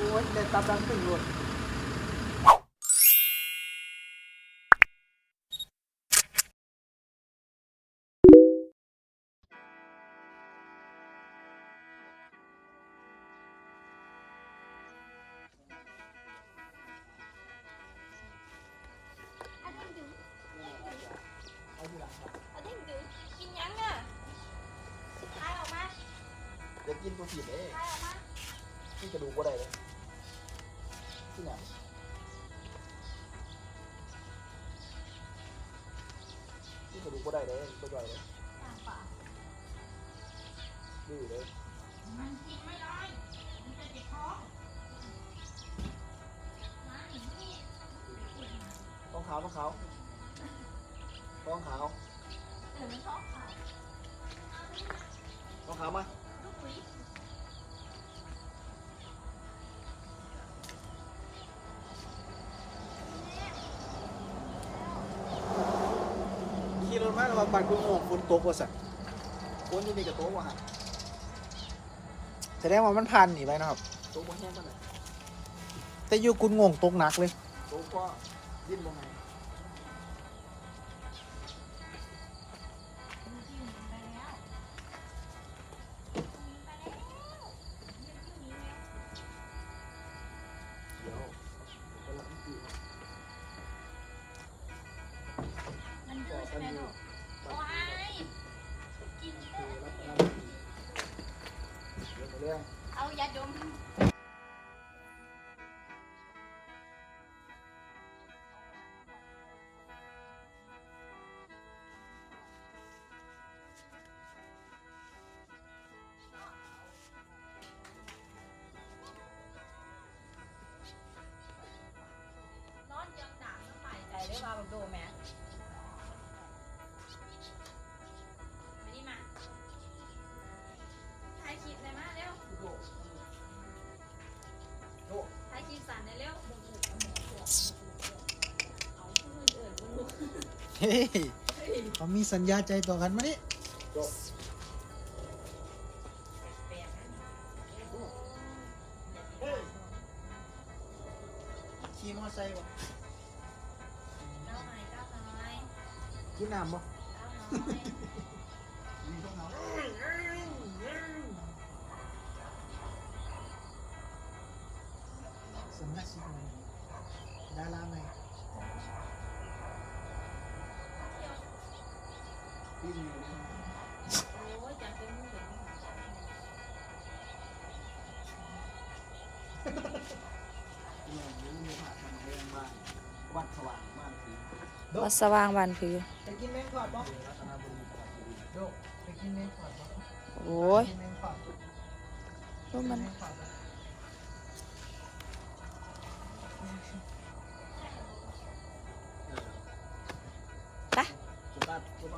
อ้ยเดินตามดังตึงรถ อันนี้ดูอันนี้ดูกินยังอ่ะทายออกมา เดี๋ยวกินตัวผิดเอ้ ทายออกมา ที่กระดูกก็ได้เลย ที่ไหนที่กระดูกก็ได้เลยก็ได้เลยดื้อเลยมันกินไม่ได้มันจะเจ็บท้องต้องขาวต้องขาวต้องขาวเออมันท้องขาวต้องขาวมา ลูกหวี ขี่รถ มาระวังบาดกุ้งโง่ฝนตกว่าสัตว์ฝนที่นี่กับโต๊ะว่ะฮะแสดงว่ามันพันหนีไปนะครับโต๊ะบ่แห้งกันเลยแต่อยู่กุนงงตกหนักเลยโต๊ะก็ดิ้นลงไงมันที่หนีไปแล้วหนีไปแล้วมันที่หนีแล้วเดี๋ยวคนละที่มันดื้อใช่ไหมลูก เรื่องเอายาดม เฮ้ยเขามีสัญญาใจต่อกันมานี่โจแปลกๆนะเฮ้ยขี่มอไซค์วะเก้าหน่อยเก้าหน่อยกินน้ำบ่เก้าหน่อยมีต้องเอาสำนักสิบไหมดาราไหมที่มีโอ้ยจับเป็นมือเห็น ที่มีมีผ่าทางเรื่องบ้าน วัดสว่างบ้านสีวัดสว่างวันพือไปกินแมงทอดบ่โดไปกินแมงทอดบ่โอ้ยรูปมัน คุณป้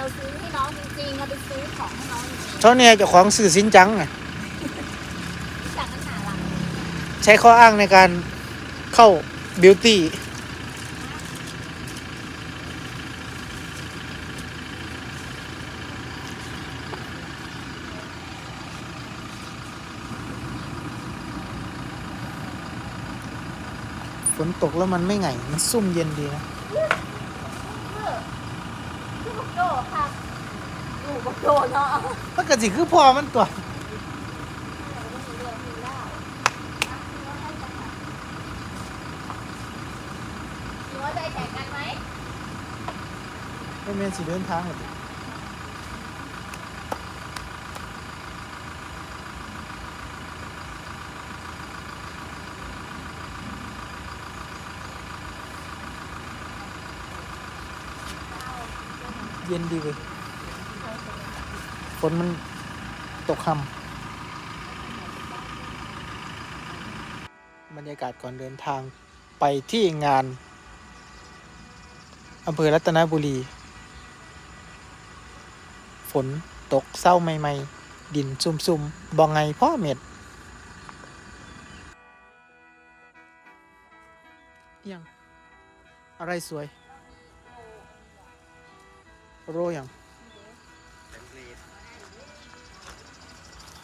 เห็นไหมเราซื้อให้น้องจริงๆเราไปซื้อของให้น้องจริงเท่านี้เจ้าของสื่อสินจังอะๆจากนั้นหาหลังใช้ข้ออ้างในการเข้าบิวตี้ฝนตกแล้วมันไม่ไงมันซุ่มเย็นดีนะ คือบุกโดดค่ะอยู่บุกโดดเนาะมันก็สิคือพอมันตัวหนูว่ใจแข่งกันไหมไม่แม่สิเดินทางหรอ เย็นดีเว้ยฝนมันตกค่ำบรรยากาศก่อนเดินทางไปที่งานอำเภอรัตนบุรี ฝนตกเศร้าใหม่ ๆ ดินซุ่มๆบองไงพ่อเม็ดอิหยังอะไรสวย โรอหยัง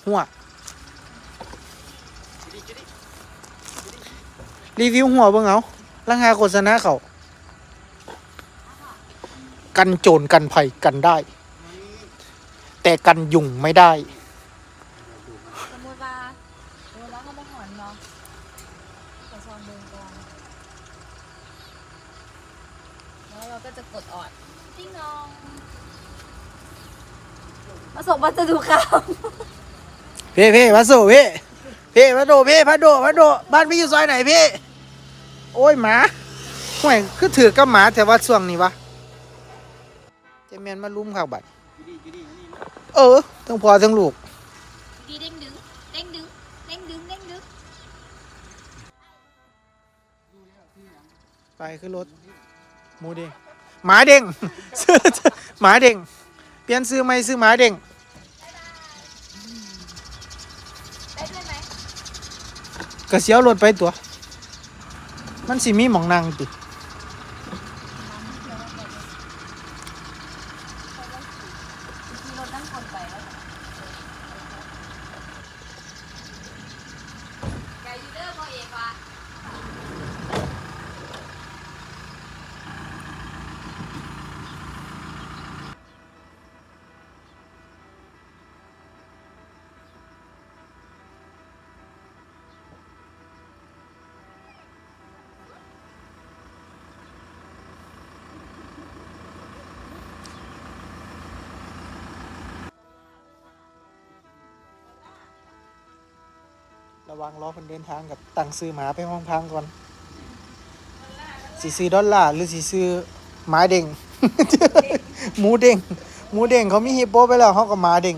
หัวรีวิวหัวเบิ่งเอาลังหาโฆษณาเขากันโจรกันภัยกันได้ แต่กันยุงไม่ได้ สมมติว่าสมมติว่าเขามาหอนเนาะขอซองเดินก่อนแล้วเราก็จะกดออดติ้งนอง มาส่งพัสดุครับเพ่เพ่มาสู่เพ่เพ่มาโดเพ่พาโดพาโดบ้านพี่อยู่ซอยไหนเพ่โอ้ยหมาห่วยคือถือกับหมาแต่ว่าช่วงนี้วะเจแมนมาลุ้มข้าวบัดเออทั้งพอทั้งลูกดีเด้งดึงเด้งดึงเด้งดึงเด้งดึงไปขึ้นรถหมูเด้งหมาเด้งซื้อหมาเด้ง เปลี่ยนซื้อไหมซื้อหมาเด้งได้ด้วยไหมก็เสียวรถไปตัว มันสิมีหมองนั่งติมีรถนั่งคนไปแล้วไกยูเดอร์พอเอกว่ะ ระวังล้อคนเดินทางกับตังซื้อหมาไปห้องพังก่อนสีซื้อดอลลาร์หรือสีซื้อหมาเด้งหมูเด้งหมูเด้งเขามีฮิปโปไปแล้วเขาก็หมาเด้ง